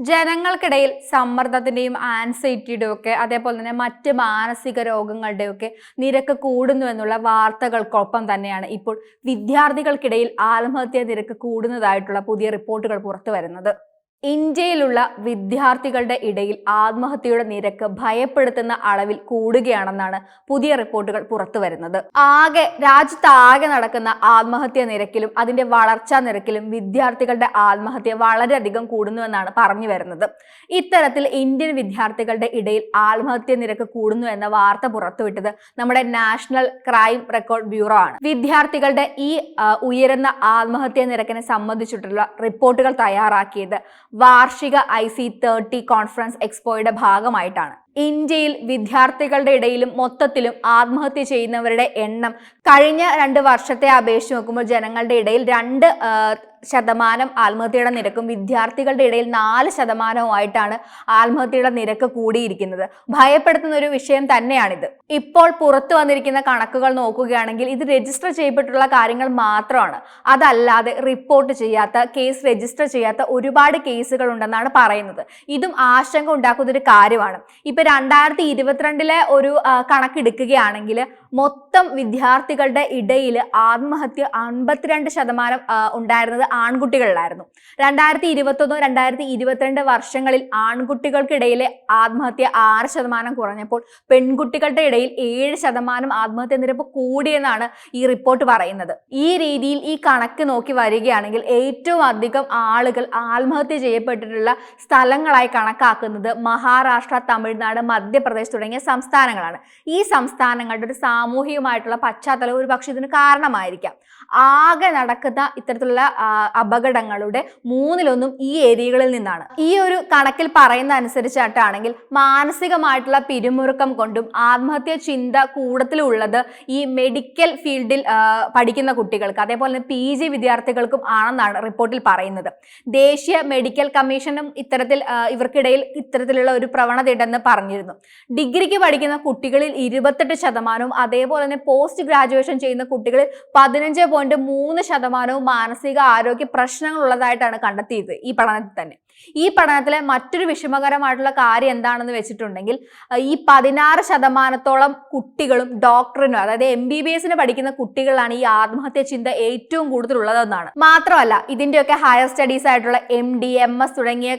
ജനങ്ങൾക്കിടയിൽ സമ്മർദ്ദത്തിന്റെയും ആൻസൈറ്റിയുടെയും ഒക്കെ അതേപോലെ തന്നെ മറ്റ് മാനസിക രോഗങ്ങളുടെയും ഒക്കെ നിരക്ക് കൂടുന്നു എന്നുള്ള വാർത്തകൾക്കൊപ്പം തന്നെയാണ് ഇപ്പോൾ വിദ്യാർത്ഥികൾക്കിടയിൽ ആത്മഹത്യാ നിരക്ക് കൂടുന്നതായിട്ടുള്ള പുതിയ റിപ്പോർട്ടുകൾ പുറത്തു വരുന്നത് ഇന്ത്യയിലുള്ള വിദ്യാർത്ഥികളുടെ ഇടയിൽ ആത്മഹത്യയുടെ നിരക്ക് ഭയപ്പെടുത്തുന്ന അളവിൽ കൂടുകയാണെന്നാണ് പുതിയ റിപ്പോർട്ടുകൾ പുറത്തു വരുന്നത് ആകെ രാജ്യത്താകെ നടക്കുന്ന ആത്മഹത്യ നിരക്കിലും അതിന്റെ വളർച്ചാ നിരക്കിലും വിദ്യാർത്ഥികളുടെ ആത്മഹത്യ വളരെയധികം കൂടുന്നുവെന്നാണ് പറഞ്ഞു വരുന്നത് ഇത്തരത്തിൽ ഇന്ത്യൻ വിദ്യാർത്ഥികളുടെ ഇടയിൽ ആത്മഹത്യ നിരക്ക് കൂടുന്നു എന്ന വാർത്ത പുറത്തുവിട്ടത് നമ്മുടെ നാഷണൽ ക്രൈം റെക്കോർഡ് ബ്യൂറോ ആണ്. വിദ്യാർത്ഥികളുടെ ഈ ഉയരുന്ന ആത്മഹത്യാ നിരക്കിനെ സംബന്ധിച്ചിട്ടുള്ള റിപ്പോർട്ടുകൾ തയ്യാറാക്കിയത് വാർഷിക ഐ സി തേർട്ടി കോൺഫറൻസ് എക്സ്പോയുടെ ഭാഗമായിട്ടാണ്. ഇന്ത്യയിൽ വിദ്യാർത്ഥികളുടെ ഇടയിലും മൊത്തത്തിലും ആത്മഹത്യ ചെയ്യുന്നവരുടെ എണ്ണം കഴിഞ്ഞ രണ്ട് വർഷത്തെ അപേക്ഷിച്ച് നോക്കുമ്പോൾ ജനങ്ങളുടെ ഇടയിൽ രണ്ട് ശതമാനം ആത്മഹത്യയുടെ നിരക്കും വിദ്യാർത്ഥികളുടെ ഇടയിൽ നാല് ശതമാനവുമായിട്ടാണ് ആത്മഹത്യയുടെ നിരക്ക് കൂടിയിരിക്കുന്നത്. ഭയപ്പെടുത്തുന്ന ഒരു വിഷയം തന്നെയാണിത്. ഇപ്പോൾ പുറത്തു വന്നിരിക്കുന്ന കണക്കുകൾ നോക്കുകയാണെങ്കിൽ ഇത് രജിസ്റ്റർ ചെയ്യപ്പെട്ടുള്ള കാര്യങ്ങൾ മാത്രമാണ്. അതല്ലാതെ റിപ്പോർട്ട് ചെയ്യാത്ത കേസ് രജിസ്റ്റർ ചെയ്യാത്ത ഒരുപാട് കേസുകൾ ഉണ്ടെന്നാണ് പറയുന്നത്. ഇതും ആശങ്ക ഉണ്ടാക്കുന്ന ഒരു കാര്യമാണ്. രണ്ടായിരത്തി ഇരുപത്തിരണ്ടിലെ ഒരു കണക്കെടുക്കുകയാണെങ്കിൽ മൊത്തം വിദ്യാർത്ഥികളുടെ ഇടയിൽ ആത്മഹത്യ അൻപത്തിരണ്ട് ശതമാനം ഉണ്ടായിരുന്നത് ആൺകുട്ടികളിലായിരുന്നു. രണ്ടായിരത്തി ഇരുപത്തൊന്ന് രണ്ടായിരത്തി ഇരുപത്തിരണ്ട് വർഷങ്ങളിൽ ആൺകുട്ടികൾക്കിടയിലെ ആത്മഹത്യ ആറ് ശതമാനം കുറഞ്ഞപ്പോൾ പെൺകുട്ടികളുടെ ഇടയിൽ ഏഴ് ശതമാനം ആത്മഹത്യ നിരപ്പ് കൂടിയെന്നാണ് ഈ റിപ്പോർട്ട് പറയുന്നത്. ഈ രീതിയിൽ ഈ കണക്ക് നോക്കി വരികയാണെങ്കിൽ ഏറ്റവും അധികം ആളുകൾ ആത്മഹത്യ ചെയ്യപ്പെട്ടിട്ടുള്ള സ്ഥലങ്ങളായി കണക്കാക്കുന്നത് മഹാരാഷ്ട്ര തമിഴ്നാട് മധ്യപ്രദേശ് തുടങ്ങിയ സംസ്ഥാനങ്ങളാണ്. ഈ സംസ്ഥാനങ്ങളുടെ ഒരു സാമൂഹികമായിട്ടുള്ള പശ്ചാത്തലം ഒരു പക്ഷേ ഇതിന് കാരണമായിരിക്കാം. ആകെ നടക്കുന്ന ഇത്തരത്തിലുള്ള അപകടങ്ങളുടെ മൂന്നിലൊന്നും ഈ ഏരിയകളിൽ നിന്നാണ്. ഈ ഒരു കണക്കിൽ പറയുന്ന അനുസരിച്ചായിട്ടാണെങ്കിൽ മാനസികമായിട്ടുള്ള പിരിമുറുക്കം കൊണ്ടും ആത്മഹത്യ ചിന്ത കൂടുതലുള്ളത് ഈ മെഡിക്കൽ ഫീൽഡിൽ പഠിക്കുന്ന കുട്ടികൾക്ക് അതേപോലെ തന്നെ പി ജി വിദ്യാർത്ഥികൾക്കും ആണെന്നാണ് റിപ്പോർട്ടിൽ പറയുന്നത്. ദേശീയ മെഡിക്കൽ കമ്മീഷനും ഇത്തരത്തിൽ ഇവർക്കിടയിൽ ഇത്തരത്തിലുള്ള ഒരു പ്രവണത ഉണ്ടെന്ന് പറഞ്ഞിരുന്നു. ഡിഗ്രിക്ക് പഠിക്കുന്ന കുട്ടികളിൽ ഇരുപത്തെട്ട് ശതമാനവും അതേപോലെ തന്നെ പോസ്റ്റ് ഗ്രാജുവേഷൻ ചെയ്യുന്ന കുട്ടികളിൽ പതിനഞ്ച് പോയിന്റ് മൂന്ന് ശതമാനവും മാനസിക ആരോഗ്യ പ്രശ്നങ്ങൾ ഉള്ളതായിട്ടാണ് കണ്ടെത്തിയത് ഈ പഠനത്തിൽ തന്നെ. ഈ പഠനത്തിലെ മറ്റൊരു വിഷമകരമായിട്ടുള്ള കാര്യം എന്താണെന്ന് വെച്ചിട്ടുണ്ടെങ്കിൽ ഈ പതിനാറ് ശതമാനത്തോളം കുട്ടികളും ഡോക്ടറിനും അതായത് എം ബി ബി എസിന് പഠിക്കുന്ന കുട്ടികളാണ് ഈ ആത്മഹത്യ ചിന്ത ഏറ്റവും കൂടുതലുള്ളതെന്നാണ്. മാത്രമല്ല ഇതിന്റെയൊക്കെ ഹയർ സ്റ്റഡീസ് ആയിട്ടുള്ള എം ഡി എം എസ് തുടങ്ങിയ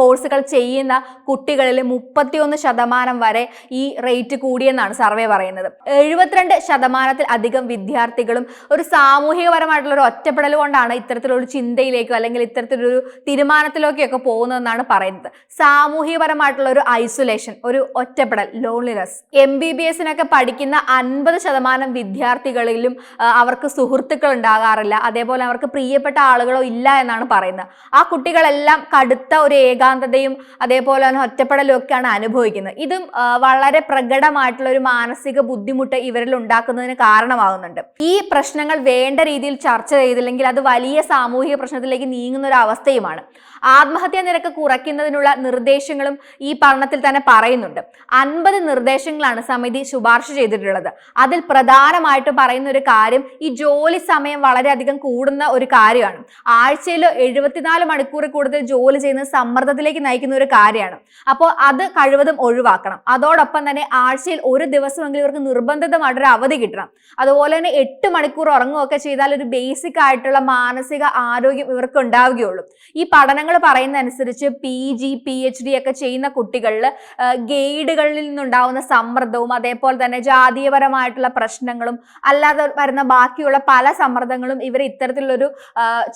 കോഴ്സുകൾ ചെയ്യുന്ന കുട്ടികളിൽ മുപ്പത്തിയൊന്ന് ശതമാനം വരെ ഈ റേറ്റ് കൂടിയെന്നാണ് സർവേ പറയുന്നത്. എഴുപത്തിരണ്ട് ശതമാനത്തിൽ അധികം വിദ്യാർത്ഥികളും ഒരു സാമൂഹികപരമായിട്ടുള്ള ഒരു ഒറ്റപ്പെടൽ കൊണ്ടാണ് ഇത്തരത്തിലൊരു ചിന്തയിലേക്കോ അല്ലെങ്കിൽ ഇത്തരത്തിലൊരു തീരുമാനത്തിലേക്കൊക്കെ പോകുന്നതെന്നാണ് പറയുന്നത്. സാമൂഹികപരമായിട്ടുള്ള ഒരു ഐസൊലേഷൻ ഒരു ഒറ്റപ്പെടൽ ലോൺലിനെസ് എം ബി ബി എസിനൊക്കെ പഠിക്കുന്ന അൻപത് ശതമാനം വിദ്യാർത്ഥികളിലും അവർക്ക് സുഹൃത്തുക്കൾ ഉണ്ടാകാറില്ല അതേപോലെ അവർക്ക് പ്രിയപ്പെട്ട ആളുകളോ ഇല്ല എന്നാണ് പറയുന്നത്. ആ കുട്ടികളെല്ലാം കടുത്ത ഒരു ഏകാന്തതയും അതേപോലെ തന്നെ ഒറ്റപ്പെടലും ഒക്കെയാണ് അനുഭവിക്കുന്നത്. ഇതും വളരെ പ്രകടമായിട്ടുള്ള ഒരു മാനസിക ബുദ്ധിമുട്ട് ഇവരിൽ ഉണ്ടാക്കുന്നതിന് കാരണമാകുന്നുണ്ട്. ഈ പ്രശ്നങ്ങൾ വേണ്ട രീതിയിൽ ചർച്ച ചെയ്തില്ലെങ്കിൽ അത് വലിയ സാമൂഹിക പ്രശ്നത്തിലേക്ക് നീങ്ങുന്ന ഒരു അവസ്ഥയുമാണ്. ആത്മഹത്യാ നിരക്ക് കുറയ്ക്കുന്നതിനുള്ള നിർദ്ദേശങ്ങളും ഈ പഠനത്തിൽ തന്നെ പറയുന്നുണ്ട്. അൻപത് നിർദ്ദേശങ്ങളാണ് സമിതി ശുപാർശ ചെയ്തിട്ടുള്ളത്. അതിൽ പ്രധാനമായിട്ടും പറയുന്ന ഒരു കാര്യം ഈ ജോലി സമയം വളരെയധികം കൂടുന്ന ഒരു കാര്യമാണ്. ആഴ്ചയിൽ എഴുപത്തിനാല് മണിക്കൂർ കൂടുതൽ ജോലി ചെയ്യുന്ന സമ്മർദ്ദത്തിലേക്ക് നയിക്കുന്ന ഒരു കാര്യമാണ്. അപ്പോൾ അത് കഴിവതും ഒഴിവാക്കണം. അതോടൊപ്പം തന്നെ ആഴ്ചയിൽ ഒരു ദിവസമെങ്കിലും ഇവർക്ക് നിർബന്ധിതമായിട്ടൊരു അവധി കിട്ടണം. അതുപോലെ തന്നെ എട്ട് മണിക്കൂർ ഉറങ്ങുകയൊക്കെ ചെയ്താൽ ഒരു ബേസിക് ആയിട്ടുള്ള മാനസിക ആരോഗ്യം ഇവർക്ക് ഉണ്ടാവുകയുള്ളൂ ഈ പഠനങ്ങൾ പറയുന്ന അനുസരിച്ച് P G P H D ഒക്കെ ചെയ്യുന്ന കുട്ടികളിൽ ഗൈഡുകളിൽ നിന്നുണ്ടാവുന്ന സമ്മർദ്ദവും അതേപോലെ തന്നെ ജാതീയപരമായിട്ടുള്ള പ്രശ്നങ്ങളും അല്ലാതെ വരുന്ന ബാക്കിയുള്ള പല സമ്മർദ്ദങ്ങളും ഇവർ ഇത്തരത്തിലുള്ളൊരു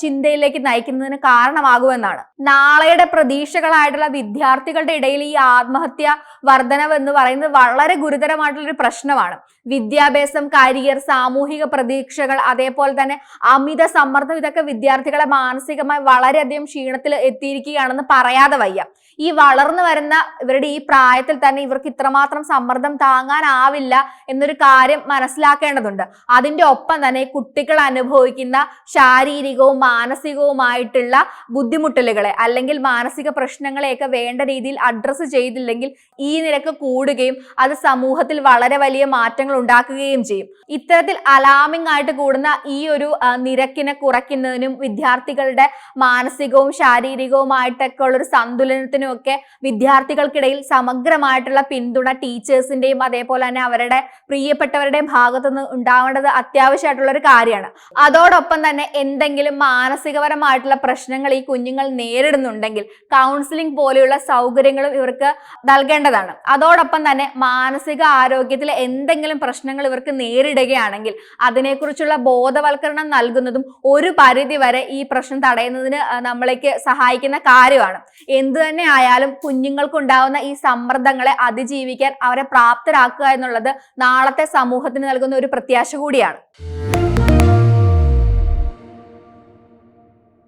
ചിന്തയിലേക്ക് നയിക്കുന്നതിന് കാരണമാകുമെന്നാണ്. നാളെയുടെ പ്രതീക്ഷകളായിട്ടുള്ള വിദ്യാർത്ഥികളുടെ ഇടയിൽ ഈ ആത്മഹത്യ വർധനവ് എന്ന് പറയുന്നത് വളരെ ഗുരുതരമായിട്ടുള്ളൊരു പ്രശ്നമാണ്. വിദ്യാഭ്യാസം കരിയർ സാമൂഹിക പ്രതീക്ഷകൾ അതേപോലെ തന്നെ അമിത സമ്മർദ്ദം ഇതൊക്കെ വിദ്യാർത്ഥികളെ മാനസികമായി വളരെയധികം ക്ഷീണത്തിൽ എത്തിയിരിക്കുകയാണെന്ന് പറയാതെ വയ്യ. ഈ വളർന്നു വരുന്ന ഇവരുടെ ഈ പ്രായത്തിൽ തന്നെ ഇവർക്ക് ഇത്രമാത്രം സമ്മർദ്ദം താങ്ങാനാവില്ല എന്നൊരു കാര്യം മനസ്സിലാക്കേണ്ടതുണ്ട്. അതിന്റെ ഒപ്പം തന്നെ കുട്ടികൾ അനുഭവിക്കുന്ന ശാരീരികവും മാനസികവുമായിട്ടുള്ള ബുദ്ധിമുട്ടലുകളെ അല്ലെങ്കിൽ മാനസിക പ്രശ്നങ്ങളെയൊക്കെ വേണ്ട രീതിയിൽ അഡ്രസ്സ് ചെയ്തില്ലെങ്കിൽ ഈ നിരക്ക് കൂടുകയും അത് സമൂഹത്തിൽ വളരെ വലിയ മാറ്റങ്ങൾ ഉണ്ടാക്കുകയും ചെയ്യും. ഇത്തരത്തിൽ അലാമിംഗ് ആയിട്ട് കൂടുന്ന ഈ ഒരു നിരക്കിനെ കുറയ്ക്കുന്നതിനും വിദ്യാർത്ഥികളുടെ മാനസികവും ശാരീരിക ശാരീരികവുമായിട്ടൊക്കെ ഉള്ള ഒരു സന്തുലനത്തിനും ഒക്കെ വിദ്യാർത്ഥികൾക്കിടയിൽ സമഗ്രമായിട്ടുള്ള പിന്തുണ ടീച്ചേഴ്സിന്റെയും അതേപോലെ തന്നെ അവരുടെ പ്രിയപ്പെട്ടവരുടെയും ഭാഗത്തുനിന്ന് ഉണ്ടാവേണ്ടത് അത്യാവശ്യമായിട്ടുള്ള ഒരു കാര്യമാണ്. അതോടൊപ്പം തന്നെ എന്തെങ്കിലും മാനസികപരമായിട്ടുള്ള പ്രശ്നങ്ങൾ ഈ കുഞ്ഞുങ്ങൾ നേരിടുന്നുണ്ടെങ്കിൽ കൗൺസിലിംഗ് പോലെയുള്ള സൗകര്യങ്ങളും ഇവർക്ക് നൽകേണ്ടതാണ്. അതോടൊപ്പം തന്നെ മാനസിക ആരോഗ്യത്തിൽ എന്തെങ്കിലും പ്രശ്നങ്ങൾ ഇവർക്ക് നേരിടുകയാണെങ്കിൽ അതിനെക്കുറിച്ചുള്ള ബോധവൽക്കരണം നൽകുന്നതും ഒരു പരിധി വരെ ഈ പ്രശ്നം തടയുന്നതിന് നമ്മളേക്ക് നമ്മളേക്ക് സഹായിക്കുന്ന കാര്യമാണ്. എന്തു തന്നെ ആയാലും കുഞ്ഞുങ്ങൾക്കുണ്ടാവുന്ന ഈ സമ്മർദ്ദങ്ങളെ അതിജീവിക്കാൻ അവരെ പ്രാപ്തരാക്കുക എന്നുള്ളത് നാളത്തെ സമൂഹത്തിന് നൽകുന്ന ഒരു പ്രത്യാശ കൂടിയാണ്.